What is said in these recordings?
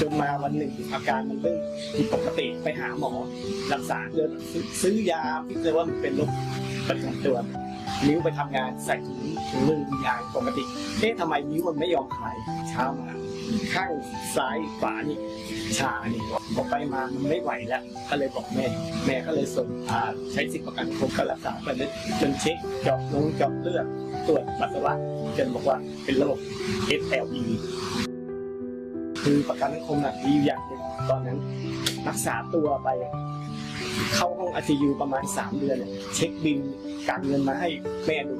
จนมาวันหนึ่งอาการมันเริ่มผิดปกติไปหาหมอ รักษาเดินซื้อซื้อยาที่เจอว่ามันเป็นโรคประจำตัวนิ้วไปทำงานใส่ถุงถุงมือยางปกติเอ๊ะทำไมนิ้วมันไม่ยอมหายเช้ามาข้างซ้ายขวานี่ชานี่บอกไปมามันไม่ไหวแล้ว ก็เลยบอกแม่ แม่ก็เลยส่งพาใช้สิทธิประกันสังคก็รักษาไปเลยจนเช็คเจาะลงเจาะเลือดตรวจปัสสาวะจนบอกว่าเป็นโรค SLE คือประกันสังคมน่ะดีอย่างหนึ่งตอนนั้นรักษาตัวไป เข้าห้อง ICU ประมาณ 3 เดือนเนี่ยเช็คบินการเงินมาให้แม่ดู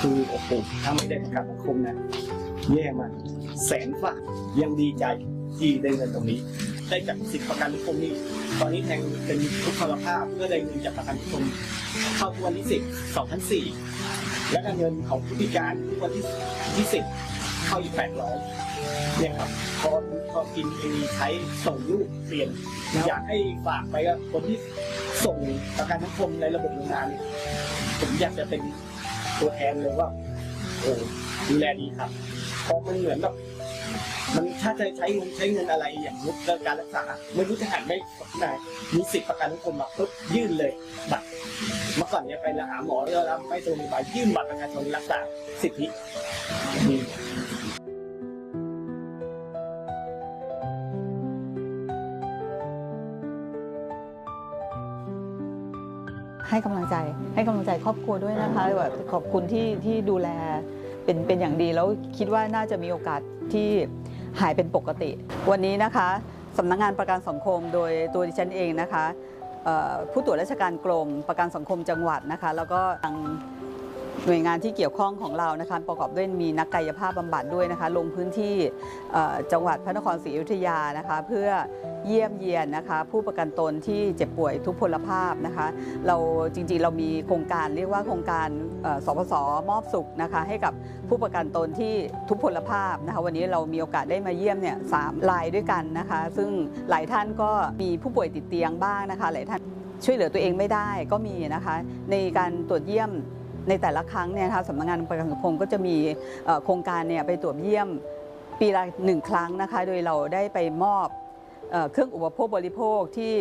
คือโอ้โหถ้าไม่ได้ประกันสังคมนะแย่มากแสนฝายังดีใจที่ได้เงินตรงนี้ ได้จากสิทธิประกันสังคมนี่ตอนนี้แทงเป็นทุกพลภาพเพื่อได้เงินจากประกันสังคมเข้าทุกวันที่สิบสองพันสี่และเงินของผู้พิการทุกวันที่ที่สิบเข้าอีกแปดร้อย เนี่ยครับพอพอกินเองใช้ส่งลูกเปลี่ยน อยากให้ฝากไปกับคนที่ส่งประกันสังคมในระบบโรงงานเนี่ยผมอยากจะเป็นตัวแทนเลยว่าโอ้ดูแลดีครับเพราะมันเหมือนแบบมันถ้าจะใช้เงินใช้เงินอะไรอย่างมุดเรื่องการรักษาไม่รู้จะหันไม่ไหนมีสิทธิประกันสังคมมาปุ๊บยื่นเลยบัตรเมื่อก่อนเนี่ยไปหาหมอแล้วรับไปตรงพยาบาลยื่นบัตรประชาชนรักษาสิทธิ ให้กำลังใจให้กำลังใจครอบครัวด้วยนะคะแบบขอบคุณที่ที่ดูแลเป็นเป็นอย่างดีแล้วคิดว่าน่าจะมีโอกาสที่หายเป็นปกติ วันนี้นะคะสำนักงานประกันสังคมโดยตัวดิฉันเองนะคะผู้ตรวจราชการกรมประกันสังคมจังหวัดนะคะ แล้วก็ทาง หน่วยงานที่เกี่ยวข้องของเรานะคะประกอบด้วยมีนักกายภาพบำบัดด้วยนะคะ ลงพื้นที่จังหวัดพระนครศรีอยุธยานะคะ เพื่อเยี่ยมเยียนนะคะ ผู้ประกันตนที่เจ็บป่วยทุพพลภาพนะคะ เราจริงๆเรามีโครงการเรียกว่าโครงการสปสมอบสุขนะคะ ให้กับผู้ประกันตนที่ทุพพลภาพนะคะ วันนี้เรามีโอกาสได้มาเยี่ยมเนี่ยสามรายด้วยกันนะคะ ซึ่งหลายท่านก็มีผู้ป่วยติดเตียงบ้างนะคะ หลายท่านช่วยเหลือตัวเองไม่ได้ก็มีนะคะ ในการตรวจเยี่ยม ในแต่ละครั้งเนี่ยนะคะสำนักงานประกันสังคมก็จะมีโครงการเนี่ยไปตรวจเยี่ยมปีละหนึ่งครั้งนะคะ โดยเราได้ไปมอบเครื่องอุปโภคบริโภคที่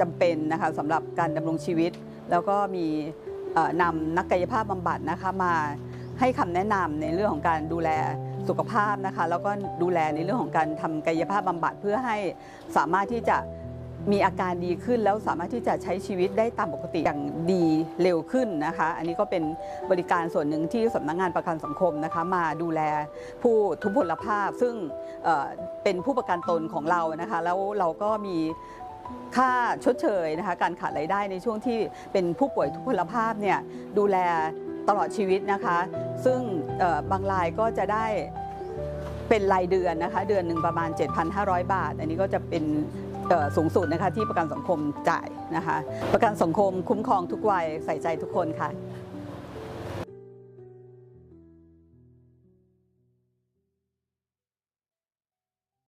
จำเป็นนะคะสำหรับการดำรงชีวิต แล้วก็มีนำนักกายภาพบำบัดนะคะมาให้คำแนะนำในเรื่องของการดูแลสุขภาพนะคะ แล้วก็ดูแลในเรื่องของการทำกายภาพบำบัดเพื่อให้สามารถที่จะ มีอาการดีขึ้นแล้วสามารถที่จะใช้ชีวิตได้ตามปกติอย่างดีเร็วขึ้นนะคะ อันนี้ก็เป็นบริการส่วนหนึ่งที่สำนักงานประกันสังคมนะคะมาดูแลผู้ทุพพลภาพ ซึ่งเเป็นผู้ประกันตนของเรานะคะแล้วเราก็มีค่าชดเชยนะคะการขาดรายได้ในช่วงที่เป็นผู้ป่วยทุพพลภาพเนี่ยดูแลตลอดชีวิตนะคะ ซึ่งบางรายก็จะได้เป็นรายเดือนนะคะ เดือนหนึ่งประมาณ 7,500 บาท อันนี้ก็จะเป็น สูงสุดนะคะที่ประกันสังคมจ่ายนะคะ ประกันสังคมคุ้มครองทุกวัยใส่ใจทุกคนค่ะ